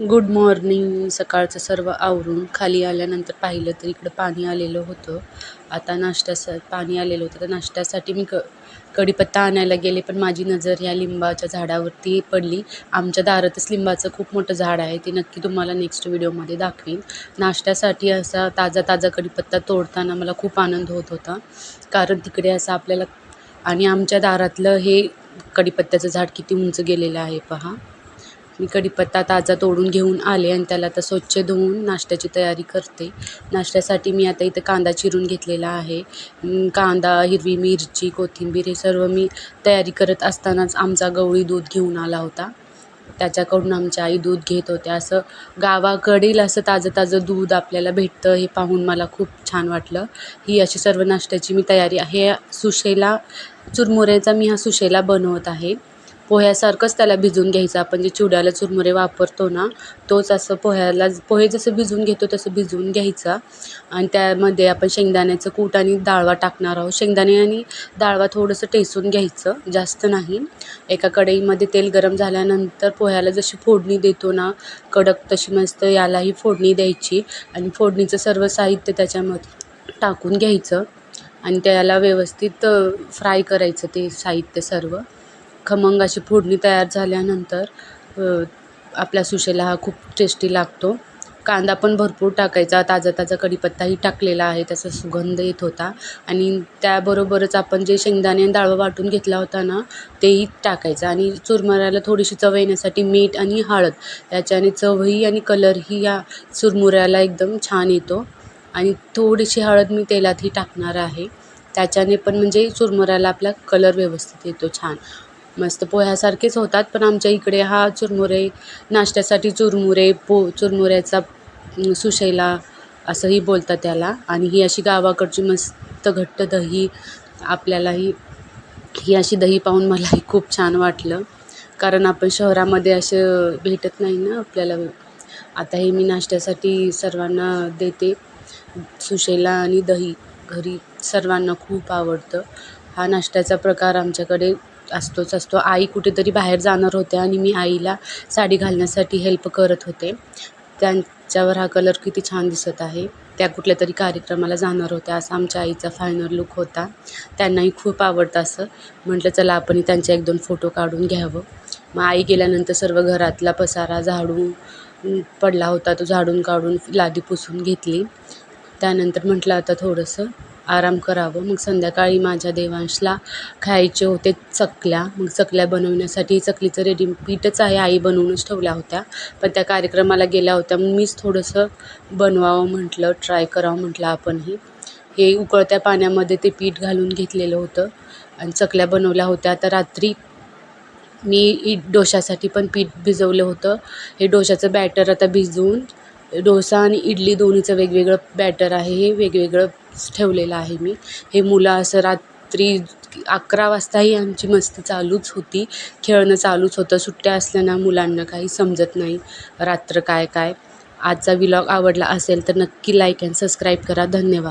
Good morning सकाळचं सर्व आवरून खाली आल्यानंतर पाहिलं तर इकडं पाणी आलेलं होतं. आता नाश्त्यासा पाणी आलेलं होतं. तर नाश्त्यासाठी मी क कढीपत्ता आणायला गेले पण माझी नजर या लिंबाच्या झाडावरती पडली. आमच्या दारातच लिंबाचं खूप मोठं झाड आहे. ते नक्की तुम्हाला नेक्स्ट व्हिडिओमध्ये दाखवीन. नाश्त्यासाठी असा ताजा ताजा कढीपत्ता तोडताना मला खूप आनंद होत होता. कारण तिकडे असं आपल्याला आणि आमच्या दारातलं हे कढीपत्त्याचं झाड किती उंच गेलेलं आहे पहा. मी कढीपत्ता ताजा तोडून घेऊन आले आणि त्याला आता स्वच्छ धुवून नाश्त्याची तयारी करते. नाश्त्यासाठी मी आता इथं कांदा चिरून घेतलेला आहे. कांदा हिरवी मिरची कोथिंबीर हे सर्व मी तयारी करत असतानाच आमचा गवळी दूध घेऊन आला होता. त्याच्याकडून आमच्या आई दूध घेत होत्या. असं गावाकडील असं ताजं ताजं दूध आपल्याला भेटतं हे पाहून मला खूप छान वाटलं. ही अशी सर्व नाश्त्याची मी तयारी आहे. सुशेला चुरमुऱ्याचा मी हा सुशेला बनवत आहे. पोह्यासारखंच त्याला भिजवून घ्यायचं. आपण जे चिवड्याला चुरमुरे वापरतो ना तोच असं पोह्याला पोहे जसं भिजवून घेतो तसं भिजवून घ्यायचा. आणि त्यामध्ये आपण शेंगदाण्याचं कूट आणि डाळवा टाकणार आहोत. शेंगदाणे आणि डाळवा थोडंसं टेसून घ्यायचं जास्त नाही. एका कढईमध्ये तेल गरम झाल्यानंतर पोह्याला जशी फोडणी देतो ना कडक तशी मस्त यालाही फोडणी द्यायची आणि फोडणीचं सर्व साहित्य त्याच्यामध्ये टाकून घ्यायचं. आणि त्याला व्यवस्थित फ्राय करायचं ते साहित्य सर्व. खमंग अशी फोडणी तयार झाल्यानंतर आपला सुशेला हा खूप टेस्टी लागतो. कांदा पण भरपूर टाकायचा. ताजा ताजा कढीपत्ताही टाकलेला आहे. त्याचा सुगंध येत होता. आणि त्याबरोबरच आपण जे शेंगदाणे आणि डाळवा वाटून घेतला होता ना तेही टाकायचं. आणि चुरमुऱ्याला थोडीशी चव येण्यासाठी मीठ आणि हळद याच्याने चवही आणि कलरही या चुरमुऱ्याला एकदम छान येतो. आणि थोडीशी हळद मी तेलातही टाकणार आहे. त्याच्याने पण म्हणजे चुरमुऱ्याला आपला कलर व्यवस्थित येतो छान. मस्त पोह्यासारखेच होतात पण आमच्या इकडे हा चुरमुरे नाश्त्यासाठी चुरमुरे पो चुरमुऱ्याचा सुशैला असंही बोलतात त्याला. आणि ही अशी गावाकडची मस्त घट्ट दही आपल्यालाही ही अशी दही पाहून मलाही खूप छान वाटलं. कारण आपण शहरामध्ये असं भेटत नाही ना आपल्याला. आता हे मी नाश्त्यासाठी सर्वांना देते. सुशेला आणि दही घरी सर्वांना खूप आवडतं. हा नाश्त्याचा प्रकार आमच्याकडे असतोच असतो. आई कुठेतरी बाहेर जाणार होते आणि मी आईला साडी घालण्यासाठी हेल्प करत होते. त्यांच्यावर हा कलर किती छान दिसत आहे. त्या कुठल्या तरी कार्यक्रमाला जाणार होत्या. असा आमच्या आईचा फायनल लुक होता. त्यांनाही खूप आवडतं असं. म्हटलं चला आपणही त्यांचे एक दोन फोटो काढून घ्यावं. मग आई गेल्यानंतर सर्व घरातला पसारा झाडून पडला होता. तो झाडून काढून लादी पुसून घेतली. त्यानंतर म्हटलं आता थोडंसं आराम करावं. मग संध्याकाळी माझ्या देवांशला खायचे होते चकल्या. मग चकल्या बनवण्यासाठी चकलीचं रेडी पीठच आहे आई बनवूनच ठेवल्या होत्या. पण त्या कार्यक्रमाला गेल्या होत्या. मग मीच थोडंसं बनवावं म्हटलं ट्राय करावं म्हटलं आपणही. हे उकळत्या पाण्यामध्ये ते पीठ घालून घेतलेलं होतं. आणि चकल्या बनवल्या होत्या. आता रात्री मी इ डोशासाठी पण पीठ भिजवलं होतं. हे डोशाचं बॅटर आता भिजवून डोसा आणि इडली दोन्हीचं वेगवेगळं बॅटर आहे. हे वेगवेगळं ठेवलेलं आहे मी. हे मुलं असं रात्री अकरा वाजताही आमची मस्ती चालूच होती. खेळणं चालूच होतं. सुट्ट्या असल्यानं मुलांना काही समजत नाही रात्र काय काय. आजचा विलॉग आवडला असेल तर नक्की लाईक अँड सबस्क्राईब करा. धन्यवाद.